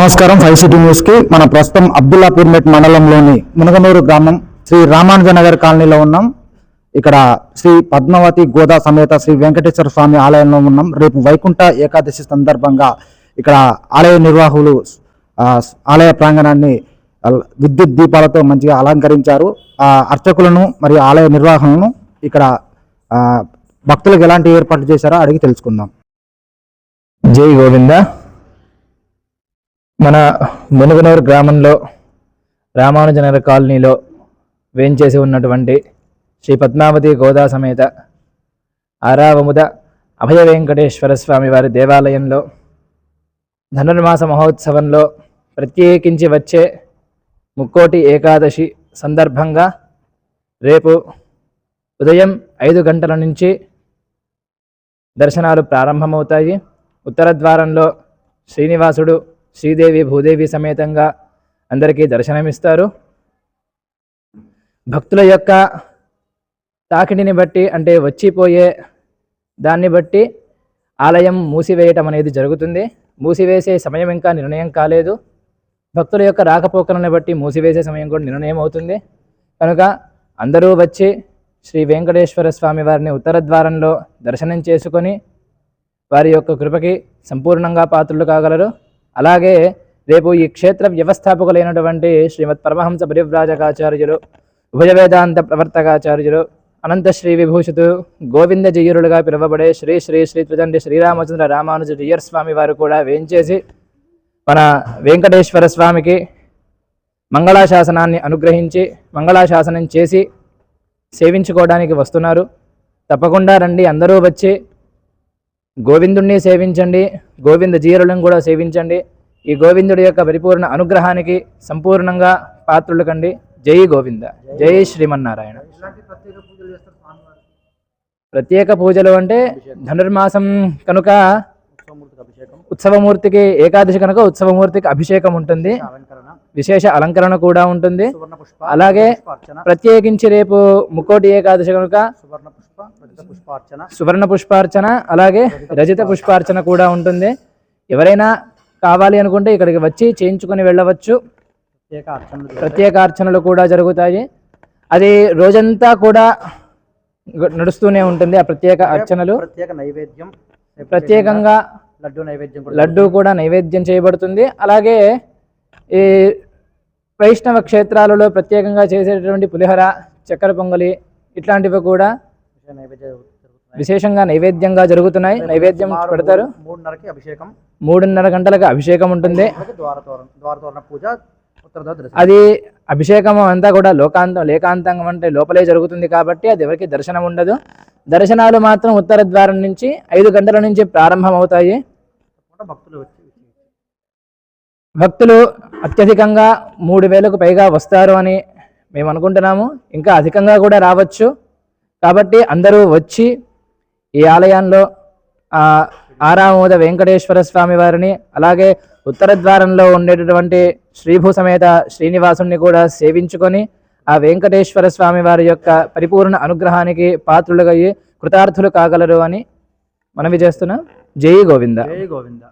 నమస్కారం. Five city న్యూస్కి మన ప్రస్తుతం అబ్దుల్లాపూర్మెట్ మండలంలోని మునగనూరు గ్రామం శ్రీ రామానుజనగర్ కాలనీలో ఉన్నాం. ఇక్కడ శ్రీ పద్మావతి గోదా సమేత శ్రీ వెంకటేశ్వర స్వామి ఆలయంలో ఉన్నాం. రేపు వైకుంఠ ఏకాదశి సందర్భంగా ఇక్కడ ఆలయ నిర్వాహకులు ఆలయ ప్రాంగణాన్ని విద్యుత్ దీపాలతో మంచిగా అలంకరించారు. ఆ అర్చకులను మరియు ఆలయ నిర్వాహకులను ఇక్కడ భక్తులకు ఎలాంటి ఏర్పాట్లు చేశారో అడిగి తెలుసుకుందాం. జై గోవింద. మన మునుగనూరు గ్రామంలో రామానుజనగర్ కాలనీలో వేంచేసి ఉన్నటువంటి శ్రీ పద్మావతి గోదా సమేత ఆరావముద అభయ వెంకటేశ్వర స్వామి వారి దేవాలయంలో ధనుర్మాస మహోత్సవంలో ప్రత్యేకించి వచ్చే ముక్కోటి ఏకాదశి సందర్భంగా రేపు ఉదయం ఐదు గంటల నుంచి దర్శనాలు ప్రారంభమవుతాయి. ఉత్తర ద్వారంలో శ్రీనివాసుడు శ్రీదేవి భూదేవి సమేతంగా అందరికీ దర్శనమిస్తారు. భక్తుల యొక్క తాకిడిని బట్టి అంటే వచ్చిపోయే దాన్ని బట్టి ఆలయం మూసివేయటం అనేది జరుగుతుంది. మూసివేసే సమయం ఇంకా నిర్ణయం కాలేదు. భక్తుల యొక్క రాకపోకలను బట్టి మూసివేసే సమయం కూడా నిర్ణయం అవుతుంది. కనుక అందరూ వచ్చి శ్రీ వెంకటేశ్వర స్వామి వారిని ఉత్తర ద్వారంలో దర్శనం చేసుకొని వారి యొక్క కృపకి సంపూర్ణంగా పాత్రలు కాగలరు. అలాగే రేపు ఈ క్షేత్ర వ్యవస్థాపకులైనటువంటి శ్రీమద్ పరమహంస పరివ్రాజకాచార్యులు ఉభయ వేదాంత ప్రవర్తకాచార్యులు అనంత శ్రీ విభూషితు గోవిందజయ్యులుగా పిలువబడే శ్రీ శ్రీ శ్రీ త్రిదండి శ్రీరామచంద్ర రామానుజ జయ్యర్ స్వామి వారు కూడా వేయించేసి మన వెంకటేశ్వర స్వామికి మంగళాశాసనాన్ని అనుగ్రహించి మంగళాశాసనం చేసి సేవించుకోవడానికి వస్తున్నారు. తప్పకుండా రండి అందరూ వచ్చి గోవిందుణ్ణి సేవించండి గోవింద జీరులను కూడా సేవించండి. ఈ గోవిందుడి యొక్క పరిపూర్ణ అనుగ్రహానికి సంపూర్ణంగా పాత్రులు కండి జై గోవింద జై శ్రీమన్నారాయణ. ప్రత్యేక పూజలు అంటే ధనుర్మాసం కనుక ఉత్సవమూర్తికి ఏకాదశి కనుక ఉత్సవమూర్తికి అభిషేకం ఉంటుంది. విశేష అలంకరణ కూడా ఉంటుంది. అలాగే ప్రత్యేకించి రేపు ముక్కోటి ఏకాదశి కనుక సువర్ణ పుష్పార్చన. సువర్ణ పుష్పార్చన అలాగే రజిత పుష్పార్చన. కూడా ఉంటుంది. ఎవరైనా కావాలి అనుకుంటే ఇక్కడికి వచ్చి చేయించుకొని వెళ్ళవచ్చు. ప్రత్యేక అర్చనలు కూడా జరుగుతాయి. అది రోజంతా కూడా నడుస్తూనే ఉంటుంది ఆ ప్రత్యేక అర్చనలు. ప్రత్యేక నైవేద్యం ప్రత్యేకంగా లడ్డు నైవేద్యం కూడా లడ్డు కూడా నైవేద్యం చేయబడుతుంది. అలాగే ఈ వైష్ణవ క్షేత్రాలలో ప్రత్యేకంగా చేసేటటువంటి పులిహోర చక్కెర పొంగలి ఇట్లాంటివి కూడా. విశేషంగా నైవేద్యంగా జరుగుతున్నాయి. నైవేద్యం పెడతారు. మూడు- మూడున్నరకి అభిషేకం. మూడున్నర గంటలకు అభిషేకం ఉంటుంది. ద్వారతోరణ పూజ అది అభిషేకం అంతా కూడా లోకాంతం లేకాంతంగం అంటే లోపలే జరుగుతుంది కాబట్టి అది ఎవరికి దర్శనం ఉండదు. దర్శనాలు మాత్రం ఉత్తర ద్వారం నుంచి ఐదు గంటల నుంచి ప్రారంభం అవుతాయి తప్పకుండా భక్తులు వచ్చి. భక్తులు అత్యధికంగా మూడు వేలకు పైగా వస్తారు అని మేము అనుకుంటున్నాము. ఇంకా అధికంగా కూడా రావచ్చు. కాబట్టి అందరూ వచ్చి ఈ ఆలయంలో ఆ ఆరామోద వెంకటేశ్వర స్వామి వారిని అలాగే ఉత్తర ద్వారంలో ఉండేటటువంటి శ్రీభూ సమేత శ్రీనివాసుని కూడా సేవించుకొని ఆ వెంకటేశ్వర స్వామి వారి యొక్క పరిపూర్ణ అనుగ్రహానికి పాత్రులుగా కృతార్థులు కాగలరు అని మనవి చేస్తున్నా. జై గోవింద. జై గోవింద.